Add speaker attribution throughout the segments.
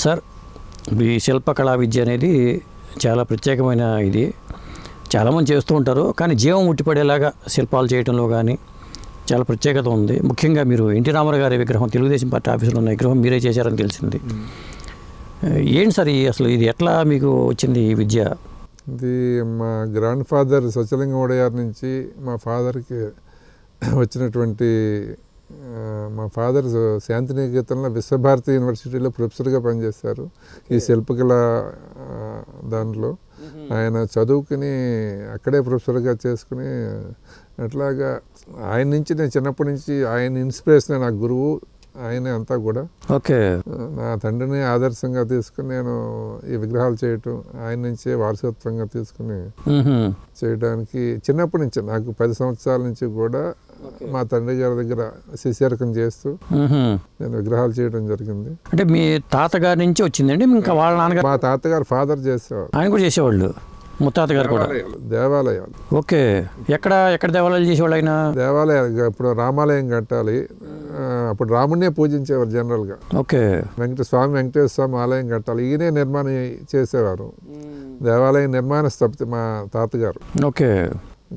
Speaker 1: Sir ఈ శిల్పకళా విద్య అనేది చాలా ప్రత్యేకమైన ఇది. చాలామంది చేస్తూ ఉంటారు కానీ జీవం ఉట్టిపడేలాగా శిల్పాలు చేయడంలో కానీ చాలా ప్రత్యేకత ఉంది. ముఖ్యంగా మీరు ఎన్టీ రామారావు గారి విగ్రహం తెలుగుదేశం పార్టీ ఆఫీసులో ఉన్న విగ్రహం మీరే చేశారని తెలిసింది. ఏంటి సార్ ఈ అసలు ఇది ఎట్లా మీకు వచ్చింది ఈ విద్య?
Speaker 2: ఇది మా గ్రాండ్ ఫాదర్ సత్యలింగం ఒడయార్ నుంచి మా ఫాదర్కి వచ్చినటువంటి మా ఫాదర్ శాంతినికేతన్లో విశ్వభారతి యూనివర్సిటీలో ప్రొఫెసర్గా పనిచేస్తారు ఈ శిల్పకళ దాంట్లో. ఆయన చదువుకుని అక్కడే ప్రొఫెసర్గా చేసుకుని అట్లాగా ఆయన నుంచి నేను చిన్నప్పటి నుంచి ఆయన ఇన్స్పిరేషన్ నాకు గురువు ఆయనే అంతా కూడా.
Speaker 1: ఓకే.
Speaker 2: నా తండ్రిని ఆదర్శంగా తీసుకుని నేను ఈ విగ్రహాలు చేయటం ఆయన నుంచే వారసత్వంగా తీసుకుని. చేయడానికి చిన్నప్పటి నుంచి నాకు పది సంవత్సరాల నుంచి కూడా మా తండ్రి గారి దగ్గర శిష్యరకం చేస్తూ. నేను విగ్రహాలు చేయడం జరిగింది.
Speaker 1: అంటే మీ తాతగారి నుంచి వచ్చిందండి? ఇంకా వాళ్ళ నాన్నగారు
Speaker 2: మా తాతగారు ఫాదర్ చేసేవారు.
Speaker 1: ఆయన కూడా చేసేవాళ్ళు? ముత్తాత గారు కూడా?
Speaker 2: దేవాలయాలు
Speaker 1: ఓకే. ఎక్కడ ఎక్కడ దేవాలయాలు చేసేవాళ్ళు ఆయన?
Speaker 2: దేవాలయాలు ఇప్పుడు రామాలయం కట్టాలి. అప్పుడు రాముడినే పూజించేవారు జనరల్గా.
Speaker 1: ఓకే.
Speaker 2: వెంకట స్వామి వెంకటేశ్వర స్వామి ఆలయం కట్టాలి. ఈయనే నిర్మాణం చేసేవారు. దేవాలయం నిర్మాణ స్థపతి మా తాతగారు.
Speaker 1: ఓకే.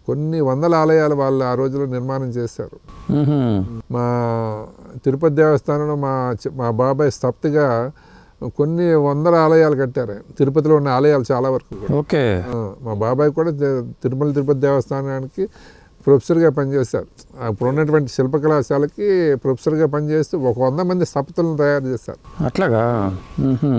Speaker 2: కొన్ని వందల ఆలయాలు వాళ్ళు ఆ రోజుల్లో నిర్మాణం చేశారు. మా తిరుపతి దేవస్థానంలో మా మా బాబాయ్ స్థప్తిగా కొన్ని వందల ఆలయాలు కట్టారు. తిరుపతిలో ఉన్న ఆలయాలు చాలా వరకు.
Speaker 1: ఓకే
Speaker 2: మా బాబాయ్ కూడా తిరుమల తిరుపతి దేవస్థానానికి ప్రొఫెసర్గా పనిచేశారు. అప్పుడు ఉన్నటువంటి శిల్పకళాశాలకి ప్రొఫెసర్గా పనిచేస్తూ ఒక వంద మంది స్థపతులను తయారు చేశారు.
Speaker 1: అట్లాగా.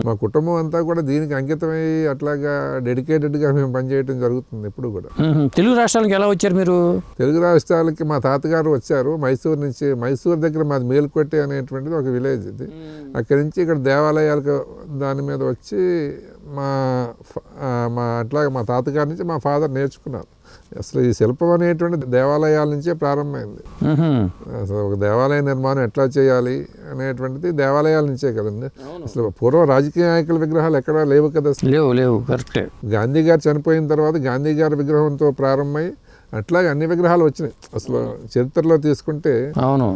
Speaker 2: మా కుటుంబం అంతా కూడా దీనికి అంకితమై అట్లాగా డెడికేటెడ్గా మేము పనిచేయడం జరుగుతుంది ఎప్పుడు కూడా.
Speaker 1: తెలుగు రాష్ట్రాలకు ఎలా వచ్చారు మీరు?
Speaker 2: తెలుగు రాష్ట్రాలకి మా తాతగారు వచ్చారు. మైసూరు నుంచి మైసూరు దగ్గర మాది మేలుకొట్టి అనేటువంటిది ఒక విలేజ్ ఇది. అక్కడి నుంచి ఇక్కడ దేవాలయాలకు దాని మీద వచ్చి మా మా అట్లాగే మా తాతగారి నుంచి మా ఫాదర్ నేర్చుకున్నారు. అసలు ఈ శిల్పం అనేటువంటిది దేవాలయాల నుంచే ప్రారంభమైంది. అసలు ఒక దేవాలయ నిర్మాణం ఎట్లా చేయాలి అనేటువంటిది దేవాలయాల నుంచే కదండి. అసలు పూర్వం రాజకీయ నాయకుల విగ్రహాలు ఎక్కడా లేవు కదా.
Speaker 1: లేవు లేవు కరెక్టే.
Speaker 2: గాంధీ గారు చనిపోయిన తర్వాత గాంధీ గారి విగ్రహంతో ప్రారంభమై అట్లాగే అన్ని విగ్రహాలు వచ్చినాయి. అసలు చరిత్రలో తీసుకుంటే
Speaker 1: అవును.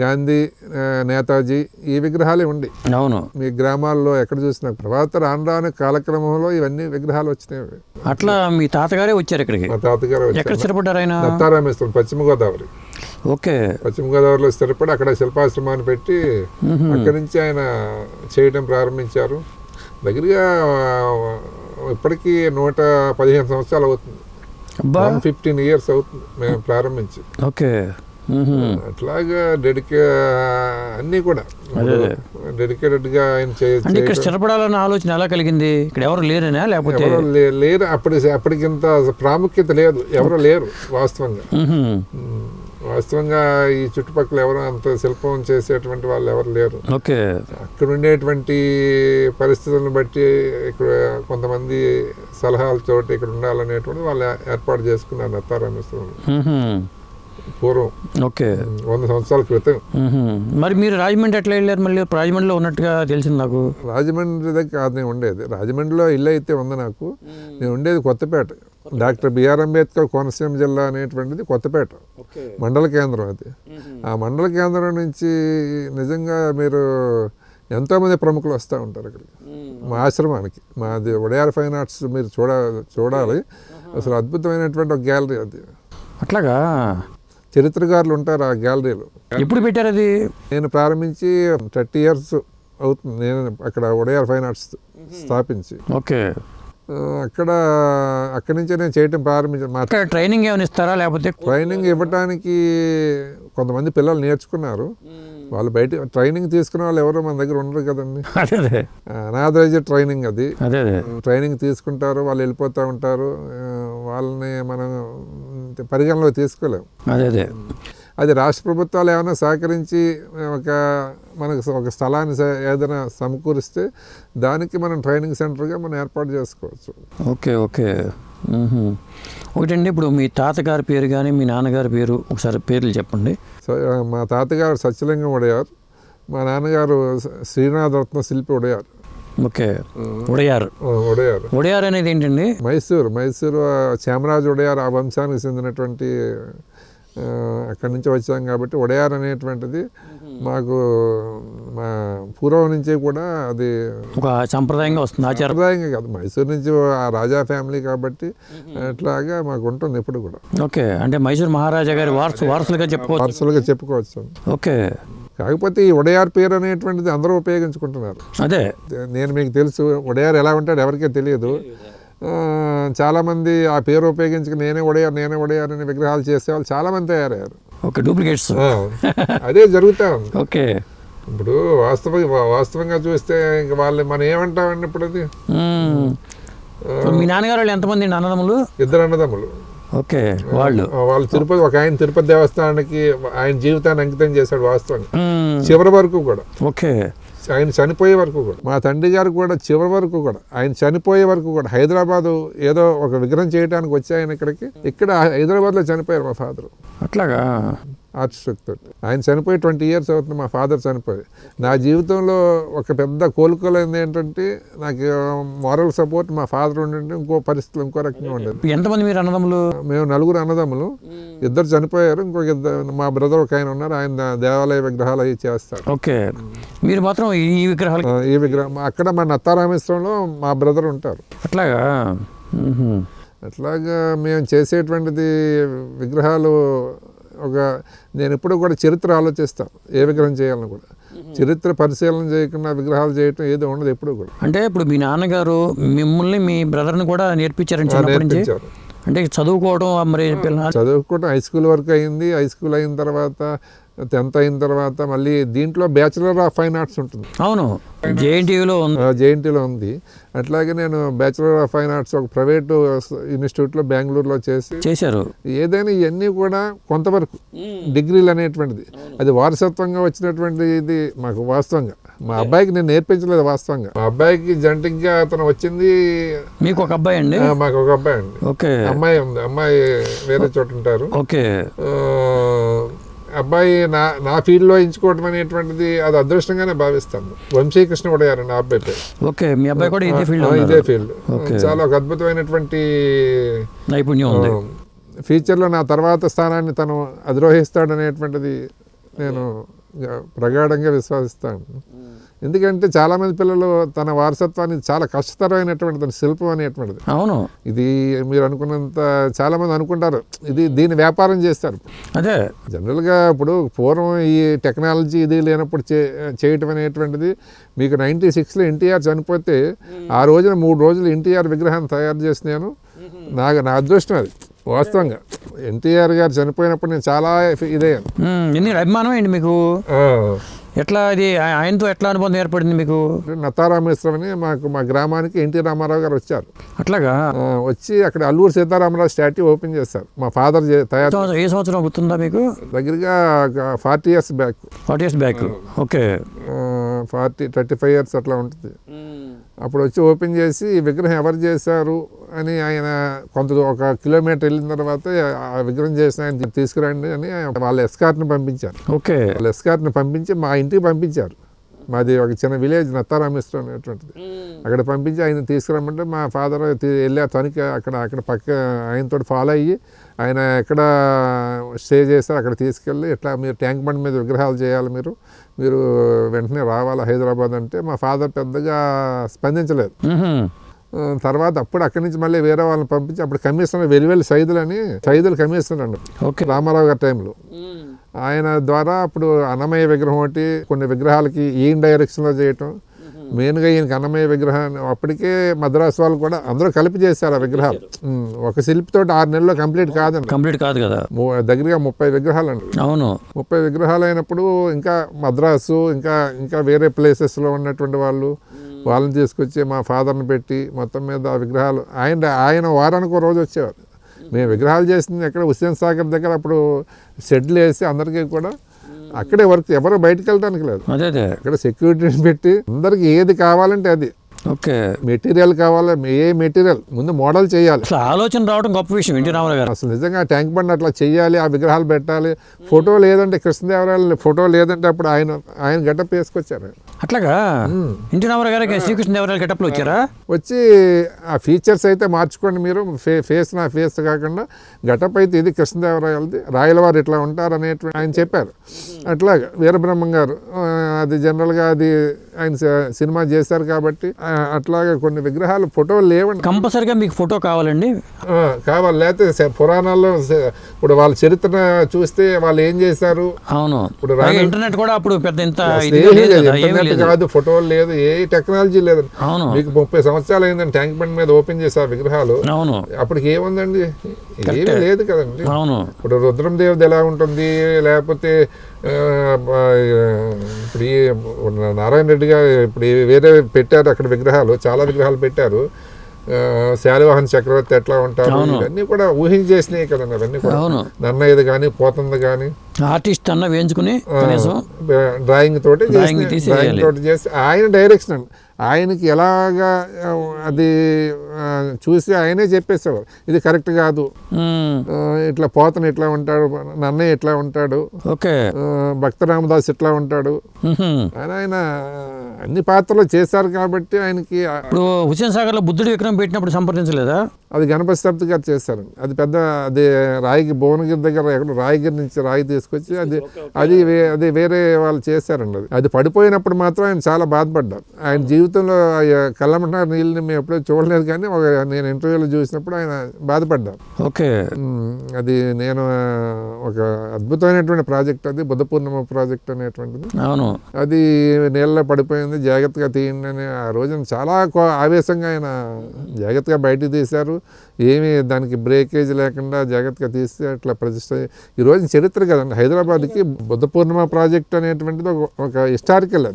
Speaker 2: గాంధీ నేతాజీ ఈ విగ్రహాలే ఉండి.
Speaker 1: అవును.
Speaker 2: మీ గ్రామాల్లో ఎక్కడ చూసినా తర్వాత రాను రాను కాలక్రమంలో ఇవన్నీ విగ్రహాలు వచ్చినాయి.
Speaker 1: అట్లా మీ తాతగారే వచ్చారు ఇక్కడికి?
Speaker 2: మా తాతగారు
Speaker 1: ఎక్కడ స్థిరపడ్డారు ఆయన?
Speaker 2: దత్తారామేశ్వరం పశ్చిమ గోదావరి.
Speaker 1: ఓకే.
Speaker 2: పశ్చిమ గోదావరిలో స్థిరపడి అక్కడ శిల్పాశ్రమాన్ని పెట్టి అక్కడి నుంచి ఆయన చేయడం ప్రారంభించారు. దగ్గరగా ఇప్పటికీ నూట పదిహేను సంవత్సరాలు అవుతుంది. వన్ ఫిఫ్టీన్ ఇయర్స్ అవుతుంది మేము ప్రారంభించి.
Speaker 1: ఓకే.
Speaker 2: అట్లాగా డెడికే అన్నీ కూడా. డెడికేటెడ్గా ఆయన
Speaker 1: అంటే ఇక్కడ స్థిరపడాలన్న ఆలోచన ఎలా కలిగింది? ఇక్కడ ఎవరు లేరేనా లేకపోతే
Speaker 2: లేరు. అప్పటి అప్పటికింత ప్రాముఖ్యత లేదు. ఎవరు లేరు వాస్తవంగా. వాస్తవంగా ఈ చుట్టుపక్కల ఎవరు అంత శిల్పం చేసేటువంటి వాళ్ళు ఎవరు లేరు.
Speaker 1: ఓకే.
Speaker 2: అక్కడ ఉండేటువంటి పరిస్థితులను బట్టి ఇక్కడ కొంతమంది సలహాలతోటి ఇక్కడ ఉండాలనేటువంటి వాళ్ళు ఏర్పాటు చేసుకున్నారు నత్తారామేశ్వరం
Speaker 1: మ్మ్హ్మ్.
Speaker 2: పూర్వం.
Speaker 1: ఓకే.
Speaker 2: వంద సంవత్సరాల క్రితం.
Speaker 1: మరి మీరు రాజమండ్రి ఎట్లా వెళ్ళారు? మళ్ళీ రాజమండ్రిలో ఉన్నట్టుగా తెలిసింది నాకు.
Speaker 2: రాజమండ్రి దగ్గర కాదు నేను ఉండేది. రాజమండ్రిలో ఇల్లు అయితే ఉంది నాకు. నేను ఉండేది కొత్తపేట. డాక్టర్ బిఆర్ అంబేద్కర్ కోనసీమ జిల్లా అనేటువంటిది కొత్తపేట. మండల కేంద్రం అది. ఆ మండల కేంద్రం నుంచి నిజంగా మీరు ఎంతోమంది ప్రముఖులు వస్తూ ఉంటారు అక్కడికి. మా ఆశ్రమానికి. మాది ఉడయార్ ఫైన్ ఆర్ట్స్ మీరు చూడ చూడాలి. అసలు అద్భుతమైనటువంటి ఒక గ్యాలరీ అది.
Speaker 1: అట్లాగా
Speaker 2: చరిత్రకారులు ఉంటారు ఆ గ్యాలరీలో.
Speaker 1: ఎప్పుడు పెట్టారు అది?
Speaker 2: నేను ప్రారంభించి థర్టీ ఇయర్స్ అవుతుంది. నేను అక్కడ ఉడయార్ ఫైన్ ఆర్ట్స్ స్థాపించి.
Speaker 1: ఓకే.
Speaker 2: అక్కడ అక్కడి నుంచే నేను చేయటం ప్రారంభించాను
Speaker 1: ట్రైనింగ్ ఏమైనా ఇస్తారా? లేకపోతే
Speaker 2: ట్రైనింగ్ ఇవ్వడానికి కొంతమంది పిల్లలు నేర్చుకున్నారు. వాళ్ళు బయట ట్రైనింగ్ తీసుకునే వాళ్ళు ఎవరో మన దగ్గర ఉండరు కదండి. అనాథరైజ్ ట్రైనింగ్ అది. ట్రైనింగ్ తీసుకుంటారు వాళ్ళు వెళ్ళిపోతూ ఉంటారు. వాళ్ళని మనం పరిగణలో తీసుకోలేము
Speaker 1: అదే అదే.
Speaker 2: అది రాష్ట్ర ప్రభుత్వాలు ఏమైనా సహకరించి ఒక మనకు ఒక స్థలాన్ని ఏదైనా సమకూరిస్తే దానికి మనం ట్రైనింగ్ సెంటర్గా మనం ఏర్పాటు చేసుకోవచ్చు.
Speaker 1: Okay okay. ఒకటండి ఇప్పుడు మీ తాతగారి పేరు కానీ మీ నాన్నగారి పేరు ఒకసారి పేర్లు చెప్పండి.
Speaker 2: మా తాతగారు సత్యలింగం ఉడయార్ మా నాన్నగారు శ్రీ- శ్రీనాథ్ రత్న శిల్పి ఉడయార్
Speaker 1: ఓకే. ఉడయారు
Speaker 2: ఉడయార్
Speaker 1: ఉడయారు అనేది ఏంటండి?
Speaker 2: మైసూరు మైసూరు చామరాజు ఉడయార్ ఆ వంశానికి చెందినటువంటి అక్కడి నుంచి వచ్చాం కాబట్టి ఒడయార్ అనేటువంటిది మాకు మా పూర్వం నుంచి కూడా అది
Speaker 1: ఒక సంప్రదాయంగా వస్తుంది
Speaker 2: సంప్రదాయంగా కాదు. మైసూర్ నుంచి ఆ రాజా ఫ్యామిలీ కాబట్టి అట్లాగా మాకు ఉంటుంది ఇప్పుడు కూడా.
Speaker 1: ఓకే. అంటే మైసూర్ మహారాజా గారి వారసు వారసులుగా చెప్పుకోవచ్చు.
Speaker 2: పర్సనల్గా చెప్పుకోవచ్చు.
Speaker 1: ఓకే.
Speaker 2: కాకపోతే ఈ ఒడయార్ పేరు అనేటువంటిది అందరూ ఉపయోగించుకుంటున్నారు.
Speaker 1: అదే.
Speaker 2: నేను మీకు తెలుసు ఒడయార్ ఎలా ఉంటాడు ఎవరికీ తెలియదు. చాలామంది ఆ పేరు ఉపయోగించుకుని నేనే ఒడయార్ నేనే ఒడయార్ అని విగ్రహాలు చేసేవాళ్ళు చాలామంది తయారయ్యారు.
Speaker 1: Okay duplicates.
Speaker 2: అదే జరుగుతా ఉంది.
Speaker 1: ఓకే.
Speaker 2: ఇప్పుడు వాస్తవ వాస్తవంగా చూస్తే ఇంక వాళ్ళు మనం ఏమంటామండి ఇప్పుడు అది?
Speaker 1: మీ నాన్నగారు వాళ్ళు ఎంతమంది అన్నదమ్ములు?
Speaker 2: ఇద్దరు అన్నదమ్ములు.
Speaker 1: ఓకే. వాళ్ళు.
Speaker 2: వాళ్ళు తిరుపతి ఒక ఆయన తిరుపతి దేవస్థానానికి ఆయన జీవితాన్ని అంకితం చేశాడు వాస్తవంగా.
Speaker 1: మ్మ్.
Speaker 2: చివరి వరకు కూడా.
Speaker 1: ఓకే.
Speaker 2: ఆయన చనిపోయే వరకు కూడా. మా తండ్రి గారు కూడా చివరి వరకు కూడా. ఆయన చనిపోయే వరకు కూడా. హైదరాబాదు ఏదో ఒక విగ్రహం చేయడానికి వచ్చి ఆయన ఇక్కడికి. ఇక్కడ హైదరాబాద్లో చనిపోయారు మా ఫాదర్.
Speaker 1: అట్లాగా?
Speaker 2: ఆర్ట్ తోటి ఆయన చనిపోయి ట్వంటీ ఇయర్స్ అవుతుంది మా ఫాదర్ చనిపోయి. నా జీవితంలో ఒక పెద్ద కోలుకోలేనిది ఏంటంటే నాకు మారల్ సపోర్ట్ మా ఫాదర్ ఉండింటే ఇంకో పరిస్థితులు ఇంకో రకంగా ఉండేది.
Speaker 1: ఎంతమంది మీరు అన్నదమ్ములు?
Speaker 2: మేము నలుగురు అన్నదమ్ములు. ఇద్దరు చనిపోయారు ఇంకొక ఇద్దరు మా బ్రదర్ ఒక ఆయన ఉన్నారు ఆయన దేవాలయ విగ్రహాలు అవి చేస్తారు.
Speaker 1: ఓకే. మీరు మాత్రం ఈ విగ్రహాలు
Speaker 2: ఈ విగ్రహం అక్కడ మా నత్తారామేశ్వరంలో మా బ్రదర్ ఉంటారు.
Speaker 1: అట్లాగా.
Speaker 2: అట్లాగా మేము చేసేటువంటిది విగ్రహాలు ఒక నేను ఎప్పుడు కూడా చరిత్ర ఆలోచిస్తాను ఏ విగ్రహం చేయాలని కూడా. చరిత్ర పరిశీలన చేయకుండా విగ్రహాలు చేయటం ఏదో ఉండదు ఎప్పుడు కూడా.
Speaker 1: అంటే ఇప్పుడు మీ నాన్నగారు మిమ్మల్ని మీ బ్రదర్ని కూడా నేర్పించారని
Speaker 2: నేర్పించారు.
Speaker 1: అంటే చదువుకోవడం మరి పిల్ల
Speaker 2: చదువుకోవటం హై స్కూల్ వరకు అయింది. హై స్కూల్ అయిన తర్వాత టెన్త్ అయిన తర్వాత మళ్ళీ దీంట్లో బ్యాచిలర్ ఆఫ్ ఫైన్ ఆర్ట్స్ ఉంటుంది.
Speaker 1: అవును. జేఎన్టీయూలో ఉంది
Speaker 2: జేఎన్టీలో ఉంది. అట్లాగే నేను బ్యాచిలర్ ఆఫ్ ఫైన్ ఆర్ట్స్ ఒక ప్రైవేట్ ఇన్స్టిట్యూట్లో బెంగళూరులో చేసి
Speaker 1: చేశారు.
Speaker 2: ఏదైనా ఇవన్నీ కూడా కొంతవరకు డిగ్రీలు అనేటువంటిది. అది వారసత్వంగా వచ్చినటువంటి ఇది మాకు వాస్తవంగా. మా అబ్బాయికి నేను నేర్పించలేదు వాస్తవంగా. మా అబ్బాయికి జంటిగా అతను వచ్చింది.
Speaker 1: మీకు ఒక అబ్బాయి అండి?
Speaker 2: మాకు ఒక అబ్బాయి అండి.
Speaker 1: ఓకే.
Speaker 2: అమ్మాయి ఉంది. అమ్మాయి వేరే చోట ఉంటారు.
Speaker 1: ఓకే.
Speaker 2: అబ్బాయి నా నా ఫీల్డ్లో ఎంచుకోవడం అనేటువంటిది అది అదృష్టంగానే భావిస్తాను. వంశీకృష్ణ ఉడయారు నా అబ్బాయి పేరు
Speaker 1: ఓకే మీ అబ్బాయి కూడా ఇదే ఫీల్డ్
Speaker 2: ఇదే ఫీల్డ్. చాలా ఒక అద్భుతమైనటువంటి
Speaker 1: నైపుణ్యం
Speaker 2: ఫ్యూచర్లో నా తర్వాత స్థానాన్ని తను అధిరోహిస్తాడనేటువంటిది నేను ప్రగాఢంగా విశ్వసిస్తాను. ఎందుకంటే చాలామంది పిల్లలు తన వారసత్వాన్ని చాలా కష్టతరమైనటువంటి తన శిల్పం అనేటువంటిది.
Speaker 1: అవును.
Speaker 2: ఇది మీరు అనుకున్నంత చాలామంది అనుకుంటారు. ఇది దీన్ని వ్యాపారం చేస్తారు.
Speaker 1: అదే.
Speaker 2: జనరల్గా ఇప్పుడు పూర్వం ఈ టెక్నాలజీ ఇది లేనప్పుడు చే చేయటం అనేటువంటిది మీకు నైంటీ సిక్స్లో ఎన్టీఆర్ చనిపోతే ఆ రోజున మూడు రోజులు ఎన్టీఆర్ విగ్రహాన్ని తయారు చేసి నేను నాకు నా అదృష్టం అది. వాస్తవంగా. ఎన్టీఆర్ గారు చనిపోయినప్పుడు నేను చాలా ఇదయ్యాను.
Speaker 1: ఎన్ని అభిమానం అండి మీకు? ఎట్లా ఇది ఆ- ఆయనతో ఎట్లా అనుబంధం ఏర్పడింది మీకు?
Speaker 2: నతారామేశ్వరం అని మాకు మా గ్రామానికి ఎన్టీ రామారావు గారు వచ్చారు.
Speaker 1: అట్లాగా?
Speaker 2: వచ్చి అక్కడ అల్లూరు సీతారామరావు స్టాట్యూ ఓపెన్ చేస్తారు మా ఫాదర్ తయారు
Speaker 1: ఏ సంవత్సరం గుర్తుందా మీకు?
Speaker 2: దగ్గరగా forty years back.
Speaker 1: Forty years back. Okay.
Speaker 2: Forty thirty five years అట్లా ఉంటుంది. అప్పుడు వచ్చి ఓపెన్ చేసి ఈ విగ్రహం ఎవరు చేశారు? అని ఆయన కొంత ఒక కిలోమీటర్ వెళ్ళిన తర్వాత ఆ విగ్రహం చేసిన ఆయన తీసుకురండి అని వాళ్ళ ఎస్కార్ట్ని పంపించారు.
Speaker 1: ఓకే.
Speaker 2: వాళ్ళ ఎస్కార్ట్ని పంపించి మా ఇంటికి పంపించారు. మాది ఒక చిన్న విలేజ్ నత్తారామేశ్వరం అనేటువంటిది. అక్కడ పంపించి ఆయన తీసుకురమ్మంటే మా ఫాదర్ వెళ్ళారు తనకి అక్కడ అక్కడ పక్క ఆయనతో ఫాలో అయ్యి ఆయన ఎక్కడ స్టే చేస్తారు అక్కడ తీసుకెళ్ళి ఇట్లా మీరు ట్యాంక్ బండ్ మీద విగ్రహాలు చేయాలి మీరు మీరు వెంటనే రావాలి హైదరాబాద్ అంటే మా ఫాదర్ పెద్దగా స్పందించలేదు. తర్వాత అప్పుడు అక్కడి నుంచి మళ్ళీ వేరే వాళ్ళని పంపించి అప్పుడు కమిషనర్ వెలివెల్లి సైదులు అని సైదులు కమిషనర్ అండి
Speaker 1: ఓకే.
Speaker 2: రామారావు గారి టైంలో. ఆయన ద్వారా అప్పుడు అన్నమయ్య విగ్రహం ఒకటి కొన్ని విగ్రహాలకి ఈయన డైరెక్షన్లో చేయటం. మెయిన్గా ఈయనకి అన్నమయ్య విగ్రహాన్ని అప్పటికే మద్రాసు వాళ్ళు కూడా అందరూ కలిపి చేశారు ఆ విగ్రహాలు. ఒక శిల్పితో ఆరు నెలల్లో కంప్లీట్ కాదండి.
Speaker 1: కంప్లీట్ కాదు కదా.
Speaker 2: దగ్గరగా ముప్పై విగ్రహాలు అండి
Speaker 1: అవును.
Speaker 2: ముప్పై విగ్రహాలు అయినప్పుడు ఇంకా మద్రాసు ఇంకా ఇంకా వేరే ప్లేసెస్లో ఉన్నటువంటి వాళ్ళు వాళ్ళని తీసుకొచ్చి మా ఫాదర్ని పెట్టి మొత్తం మీద ఆ విగ్రహాలు ఆయన ఆయన వారానికి ఒక రోజు వచ్చేవారు. మేము విగ్రహాలు చేసింది ఎక్కడ హుస్సేన్ సాగర్ దగ్గర అప్పుడు షెడ్లు వేసి అందరికీ కూడా అక్కడే వర్క్ ఎవరు బయటకు వెళ్ళడానికి లేదు. అక్కడ సెక్యూరిటీని పెట్టి అందరికి ఏది కావాలంటే అది.
Speaker 1: ఓకే.
Speaker 2: మెటీరియల్ కావాలి ఏ మెటీరియల్? ముందు మోడల్ చేయాలి.
Speaker 1: అసలు ఆలోచన రావడం గొప్ప విషయం ఎన్టీ రామారావు గారు.
Speaker 2: అసలు నిజంగా ట్యాంక్ బండ్ అట్లా చెయ్యాలి ఆ విగ్రహాలు పెట్టాలి. ఫోటో లేదంటే కృష్ణదేవరాయలు ఫోటో లేదంటే అప్పుడు ఆయన ఆయన గడ్డప్ వేసుకొచ్చారు.
Speaker 1: అట్లాగా? ఎన్టీ రామారావు గారికి శ్రీకృష్ణదేవరాయల గెటప్లో వచ్చారా?
Speaker 2: వచ్చి ఆ ఫీచర్స్ అయితే మార్చుకోండి మీరు. ఫే ఫేస్ నా ఫేస్ కాకుండా గటప్ అయితే ఇది కృష్ణదేవరాయలది రాయల వారు ఇట్లా ఉంటారు అనేటువంటి ఆయన చెప్పారు. అట్లాగా వీరబ్రహ్మం గారు అది జనరల్గా అది ఆయన సినిమా చేశారు కాబట్టి అట్లాగా కొన్ని విగ్రహాలు ఫోటోలు లేవండి.
Speaker 1: కంపల్సరిగా మీకు ఫోటో కావాలండి.
Speaker 2: కావాలి. లేకపోతే పురాణాల్లో ఇప్పుడు వాళ్ళ చరిత్ర చూస్తే వాళ్ళు ఏం చేశారు?
Speaker 1: అవును.
Speaker 2: ఇప్పుడు
Speaker 1: ఇంటర్నెట్ కూడా అప్పుడు పెద్ద ఇంత
Speaker 2: ఇంటర్నెట్
Speaker 1: లేదు.
Speaker 2: కాదు ఫోటోలు లేదు ఏ టెక్నాలజీ లేదు.
Speaker 1: అవును.
Speaker 2: మీకు ముప్పై సంవత్సరాలు అయిందండి ట్యాంక్ బండ్ మీద ఓపెన్ చేశారు విగ్రహాలు.
Speaker 1: అవును.
Speaker 2: అప్పటికి ఏముందండి? ఏమీ లేదు కదండి.
Speaker 1: అవును.
Speaker 2: ఇప్పుడు రుద్రం దేవుది ఎలా ఉంటుంది? లేకపోతే ఇప్పుడు ఈ నారాయణ రెడ్డి గారు ఇప్పుడు వేరే పెట్టారు అక్కడ విగ్రహాలు చాలా విగ్రహాలు పెట్టారు. శాలివాహన్ చక్రవర్తి ఎట్లా ఉంటారు ఇవన్నీ కూడా ఊహించేసినాయి కదండి అవన్నీ కూడా. నన్నయ్యది కానీ పోతుంది కానీ
Speaker 1: ఆర్టిస్ట్ అన్న వేయించుకుని కనీసం
Speaker 2: డ్రాయింగ్ తోటి చేసిన-
Speaker 1: తీసి
Speaker 2: డ్రాయింగ్. తోటి చేసి ఆయన డైరెక్షన్ అండి. ఆయనకి ఎలాగా అది చూసి ఆయనే చెప్పేసేవారు. ఇది కరెక్ట్ కాదు. ఇట్లా పోతను ఇట్లా ఉంటాడు నన్నయ్య ఇట్లా ఉంటాడు
Speaker 1: ఓకే.
Speaker 2: భక్త రామదాస్ ఇట్లా ఉంటాడు. అని ఆయన అన్ని పాత్రలు చేశారు కాబట్టి ఆయనకి
Speaker 1: ఇప్పుడు హుసేన్ సాగర్లో బుద్ధుడి విక్రమ్ పెట్టినప్పుడు సంప్రదించలేదా?
Speaker 2: అది గణపతి సప్తి గారు చేశారండి అది పెద్ద అది రాయికి భువనగిరి దగ్గర ఎక్కడ రాయిగిరి నుంచి రాయి తీసుకొచ్చి అది అది వే- అది వేరే వాళ్ళు చేశారండి అది. అది పడిపోయినప్పుడు మాత్రం ఆయన చాలా బాధపడ్డారు. ఆయన జీవితంలో కళ్ళమంట నీళ్ళని మేము ఎప్పుడూ చూడలేదు కానీ ఒక నేను ఇంటర్వ్యూలో చూసినప్పుడు ఆయన బాధపడ్డారు.
Speaker 1: ఓకే.
Speaker 2: అది నేను ఒక అద్భుతమైనటువంటి ప్రాజెక్ట్ అది బుద్ధ పూర్ణిమ ప్రాజెక్ట్ అనేటువంటిది.
Speaker 1: అవును.
Speaker 2: అది నీళ్ళలో పడిపోయింది జాగ్రత్తగా తీయండి అని ఆ రోజున చాలా కో- ఆవేశంగా ఆయన జాగ్రత్తగా బయటికి తీశారు. ఏమీ దానికి బ్రేకేజ్ లేకుండా జాగ్రత్తగా తీస్తే అట్లా ప్రతిష్ట ఈ చరిత్ర కదండి. హైదరాబాద్కి బుద్ధ పూర్ణిమ ప్రాజెక్ట్ అనేటువంటిది ఒక- ఒక హిస్టారికల్ అది.